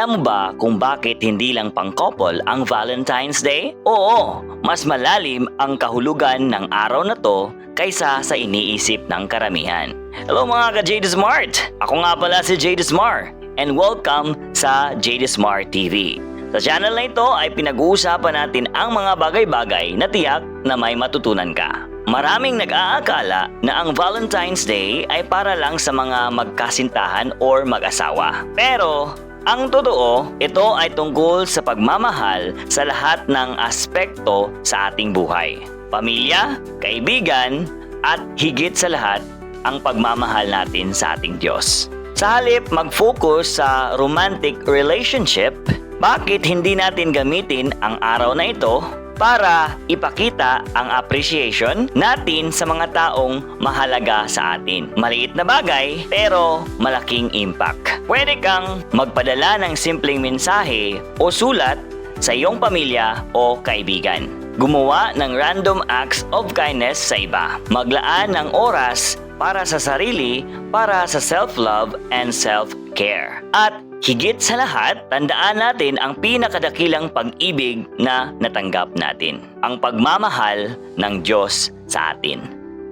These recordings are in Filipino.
Alam mo ba kung bakit hindi lang pang couple ang Valentine's Day? Oo, mas malalim ang kahulugan ng araw na to kaysa sa iniisip ng karamihan. Hello mga ka-Jade Smart! Ako nga pala si Jade Smart and welcome sa Jade Smart TV. Sa channel na ito ay pinag-uusapan natin ang mga bagay-bagay na tiyak na may matutunan ka. Maraming nag-aakala na ang Valentine's Day ay para lang sa mga magkasintahan or mag-asawa. Pero ang totoo, ito ay tungkol sa pagmamahal sa lahat ng aspekto sa ating buhay. Pamilya, kaibigan, at higit sa lahat, ang pagmamahal natin sa ating Diyos. Sa halip mag-focus sa romantic relationship, bakit hindi natin gamitin ang araw na ito para ipakita ang appreciation natin sa mga taong mahalaga sa atin. Maliit na bagay pero malaking impact. Pwede kang magpadala ng simpleng mensahe o sulat sa iyong pamilya o kaibigan. Gumawa ng random acts of kindness sa iba. Maglaan ng oras para sa sarili, para sa self-love and self-care. At higit sa lahat, tandaan natin ang pinakadakilang pag-ibig na natanggap natin. Ang pagmamahal ng Diyos sa atin.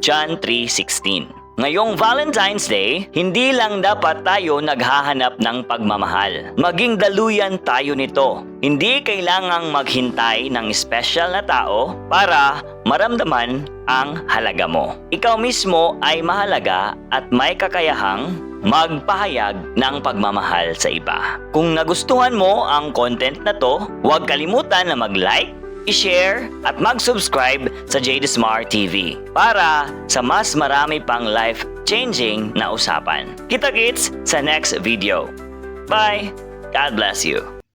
John 3.16 Ngayong Valentine's Day, hindi lang dapat tayo naghahanap ng pagmamahal. Maging daluyan tayo nito. Hindi kailangang maghintay ng special na tao para maramdaman ang halaga mo. Ikaw mismo ay mahalaga at may kakayahang magpahayag ng pagmamahal sa iba. Kung nagustuhan mo ang content na to, huwag kalimutan na mag-like, i-share at mag-subscribe sa JD Smart TV para sa mas marami pang life-changing na usapan. Kita-kits sa next video. Bye! God bless you!